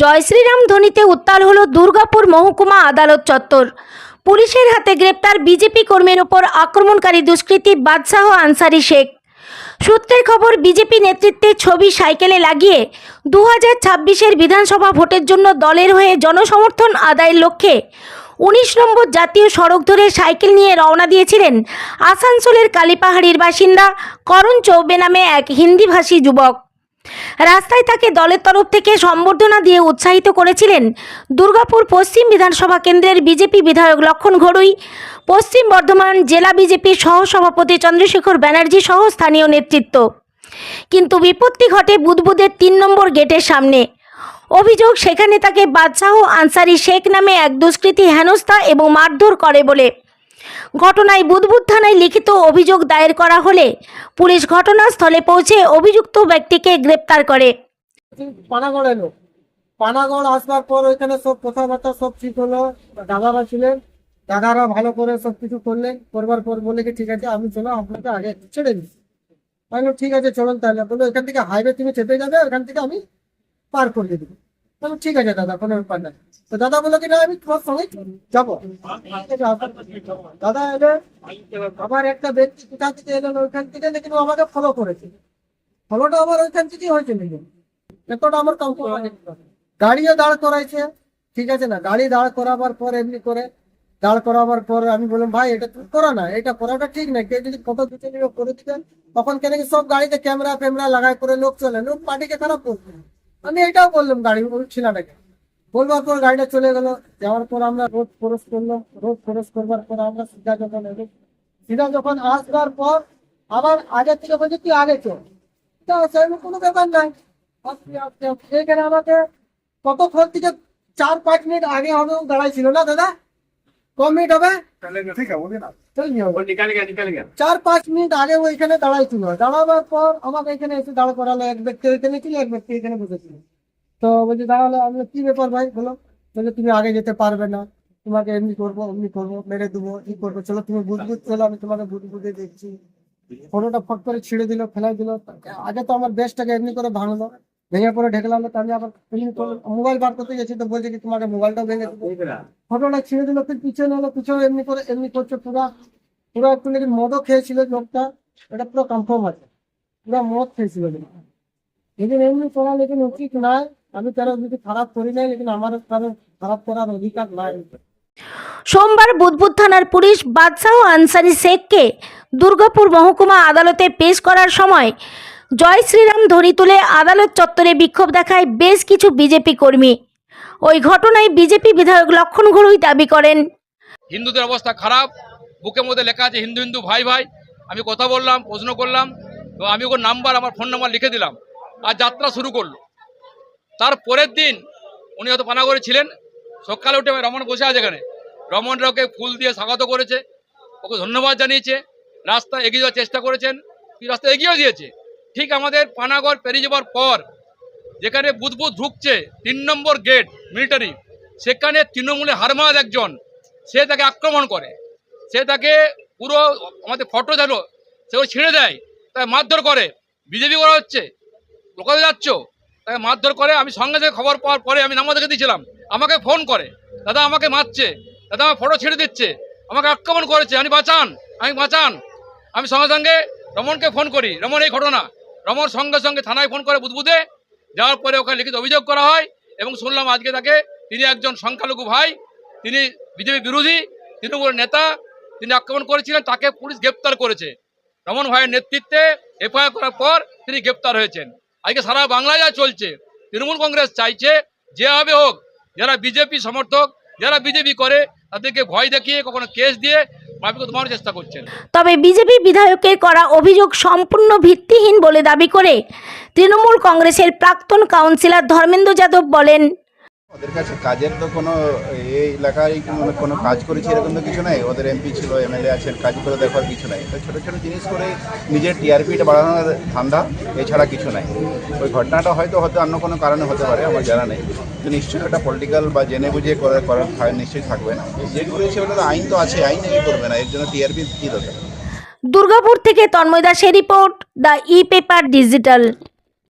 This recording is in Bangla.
জয় শ্রীরাম ধ্বনিতে উত্তাল হল দুর্গাপুর মহকুমা আদালত চত্বর। পুলিশের হাতে গ্রেপ্তার বিজেপি কর্মীর ওপর আক্রমণকারী দুষ্কৃতী বাদশাহ আনসারি শেখ। সূত্রের খবর, বিজেপি নেতৃত্বে ছবি সাইকেলে লাগিয়ে দু হাজার ছাব্বিশের বিধানসভা ভোটের জন্য দলের হয়ে জনসমর্থন আদায়ের লক্ষ্যে উনিশ নম্বর জাতীয় সড়ক ধরে সাইকেল নিয়ে রওনা দিয়েছিলেন আসানসোলের কালীপাহাড়ির বাসিন্দা করণ চৌবে নামে এক হিন্দিভাষী যুবক। রাস্তায় তাকে দলের তরফ থেকে সম্বর্ধনা দিয়ে উৎসাহিত করেছিলেন দুর্গাপুর পশ্চিম বিধানসভা কেন্দ্রের বিজেপি বিধায়ক লক্ষণ ঘড়ুই পশ্চিম বর্ধমান জেলা বিজেপির সহসভাপতি চন্দ্রশেখর ব্যানার্জি সহ স্থানীয় নেতৃত্ব। কিন্তু বিপত্তি ঘটে বুদবুদের তিন নম্বর গেটের সামনে। অভিযোগ, সেখানে তাকে বাদশাহ আনসারি শেখ নামে এক দুষ্কৃতী হেনস্থা এবং মারধর করে বলে ঘটনায় বুদবুদ থানায় লিখিত অভিযোগ দায়ের করা হলে পুলিশ ঘটনাস্থলে পৌঁছে অভিযুক্ত ব্যক্তিকে গ্রেপ্তার করে। পানাগড় এলো পানাগড় আসবার পর ওইখানে সব কথাবার্তা সব ঠিক হলো। দাদারা ছিলেন। দাদারা ভালো করে সব কিছু করলেন। করবার পর বলে কি, ঠিক আছে, আমি চলো, আপনাকে আগে ছেড়ে দিচ্ছি আমি ঠিক আছে, চলুন তাহলে। বলল, এখান থেকে হাইওয়ে তুমি চেপে যাবে ওখান থেকে আমি পার করে দেবো। বললাম, ঠিক আছে দাদা কোনো ব্যাপার নাই তো দাদা বলল কি না আমি তোমার সঙ্গে যাব। দাদা এলে আমার একটা ব্যক্তি কোথা থেকে এলেন ওইখান থেকে লেকিন আমাকে ফলো করেছে। ফলোটা আমার ওইখান থেকেই হয়েছে লেকিন এতটা আমার কম্প্রোমাইজ গাড়িও দাঁড় করাইছে ঠিক আছে না? গাড়ি দাঁড় করাবার পর এমনি করে দাঁড় করাবার পর আমি বললাম ভাই এটা তুমি করো না এটা করাটা ঠিক না। কেউ যদি ফটো দিতে করে দিতেন তখন কেন সব গাড়িতে ক্যামেরা ফ্যামেরা লাগাই করে লোক চলে? লোক পার্টিকে খারাপ করবে আমি এটাও বললাম, গাড়ি ছেলেটাকে বলবার পর গাড়িটা চলে গেল, যাওয়ার পর আমরা রোড ক্রস করলাম, রোড ক্রস করবার পর আমরা সিধা যখন এলো, সিধা যখন আসবার পর আবার আগের থেকে বলছে, তুই আগে চল। তা সেরকম কোনো ব্যাপার নাই। এখানে আমাকে কতক্ষণ থেকে চার পাঁচ মিনিট আগে হবে দাঁড়াইছিল না, দাদা? ক মিনিট হবে? নিয়ে হবে। চার পাঁচ মিনিট আগে ও এখানে দাঁড়াইছিল দাঁড়াবার পর আমাকে এখানে এসে দাঁড় করালো এক ব্যক্তি এখানে ছিল এক ব্যক্তি এখানে বসেছিল তো বলছি দাঁড়াল আমি কি ব্যাপার ভাই? বলো। বলছে তুমি আগে যেতে পারবে না। তোমাকে এমনি করব এমনি করব মেরে দেবো কি করব? চলো তুমি বুঝবুঝ চলো আমি তোমাকে বুঝবুঝে দেখছি। ফটোটা ফট করে ছিঁড়ে দিল ফেলাই দিল। আগে তো আমার বেশটাকে এমনি করে ভাঙলো। ভেঙে পরে ঢেকলাম তো আমি আবার মোবাইল বার করতে গেছি তো বলছে কি তোমাকে মোবাইলটাও ভেঙে দেবো। ফটোটা ছিঁড়ে দিল ফির পিছনে হলো পিছনে এমনি করে এমনি করছে পুরা পুরো একটু লেকিন মদও খেয়েছিল লোকটা এটা পুরো কনফার্ম আছে। পুরো মদ খেয়েছিল লেকিন এমনি করা লেকিন উচিত নয় আমি কারও যদি খারাপ করি নাই লেকিন আমার কারও খারাপ করার অধিকার নাই। সোমবার বুদবুদ থানার পুলিশ বাদশাহ আনসারি শেখকে দুর্গাপুর মহকুমা আদালতে পেশ করার সময় জয় শ্রীরাম ধরি তুলে আদালত চত্বরে বিক্ষোভ দেখায় বেশ কিছু বিজেপি কর্মী। ওই ঘটনায় বিজেপি বিধায়ক লক্ষণ ঘড়ুই দাবি করেন। হিন্দুদের অবস্থা খারাপ। বুকের মধ্যে লেখা আছে, হিন্দু হিন্দু, ভাই ভাই। আমি কথা বললাম, প্রশ্ন করলাম তো আমি ওর নাম্বার, আমার ফোন নাম্বার লিখে দিলাম। আর যাত্রা শুরু করল। তার পরের দিন উনি হয়তো পানাগড়ে ছিলেন। সকালে উঠে রমন বসে আছে এখানে। রমন ওকে ফুল দিয়ে স্বাগত করেছে, ওকে ধন্যবাদ জানিয়েছে। রাস্তা এগিয়ে যাওয়ার চেষ্টা করেছেন রাস্তা এগিয়েও দিয়েছে। ঠিক আমাদের পানাগড় পেরিয়ে যাওয়ার পর, যেখানে বুধবুধ ঢুকছে, তিন নম্বর গেট মিলিটারি সেখানে তৃণমূলে হারমাদ একজন, সে তাকে আক্রমণ করে। সে তাকে পুরো আমাদের ফটো দিল সেগুলো ছিঁড়ে দেয়, তাকে মারধর করে। বিজেপি করা হচ্ছে লোকাতে যাচ্ছ, তাকে মারধর করে। আমি সঙ্গে সঙ্গে খবর পাওয়ার পরে আমি নাম্বার দেখে দিয়েছিলাম, আমাকে ফোন করে, দাদা আমাকে মারছে, দাদা আমার ফটো ছেড়ে দিচ্ছে, আমাকে আক্রমণ করেছে, আমি বাঁচান আমি বাঁচান। আমি সঙ্গে সঙ্গে রমনকে ফোন করি, রমন এই ঘটনা রমন সঙ্গে সঙ্গে থানায় ফোন করে বুধবুধে যাওয়ার পরে ওখানে লিখিত অভিযোগ করা হয় এবং শুনলাম আজকে তাকে তিনি একজন সংখ্যালঘু ভাই, তিনি বিজেপি বিরোধী, তৃণমূলের নেতা, তিনি আক্রমণ করেছিলেন, তাকে পুলিশ গ্রেপ্তার করেছে। রমন ভাইয়ের নেতৃত্বে এফআইআর করার পর তিনি গ্রেপ্তার হয়েছেন। আজকে সারা বাংলায় যা চলছে, তৃণমূল কংগ্রেস চাইছে যেভাবে হোক, যারা বিজেপি সমর্থক, যারা বিজেপি করে, তাদেরকে ভয় দেখিয়ে, কখনো কেস দিয়ে তবে বিজেপি বিধায়কের করা অভিযোগ সম্পূর্ণ ভিত্তিহীন বলে দাবি করে তৃণমূল কংগ্রেসের প্রাক্তন কাউন্সিলর ধর্মেন্দ্র যাদব বলেন ওদের কাছে কাজের তো কোনো, এই এলাকায় কোনো কাজ করেছে এরকম তো কিছু নাই? ওদের এমপি ছিল এমএলএ আছেন, কাজ করে দেখার কিছু নাই। তো ছোটো ছোটো জিনিস করে নিজের টিআরপিটা বাড়ানোর ধান্দা এছাড়া কিছু নাই। ওই ঘটনাটা হয়তো হয়তো অন্য কোনো কারণে হতে পারে, আমার জানা নেই। তো নিশ্চয়ই একটা পলিটিক্যাল বা জেনে বুঝে করে করার থা- নিশ্চয়ই থাকবে না। যে করেছে ওটা আইন তো আছে, আইন এই করবে না, এর জন্য টিআরপি কী দরকার? দুর্গাপুর থেকে তন্ময় দাসের report, the e paper digital.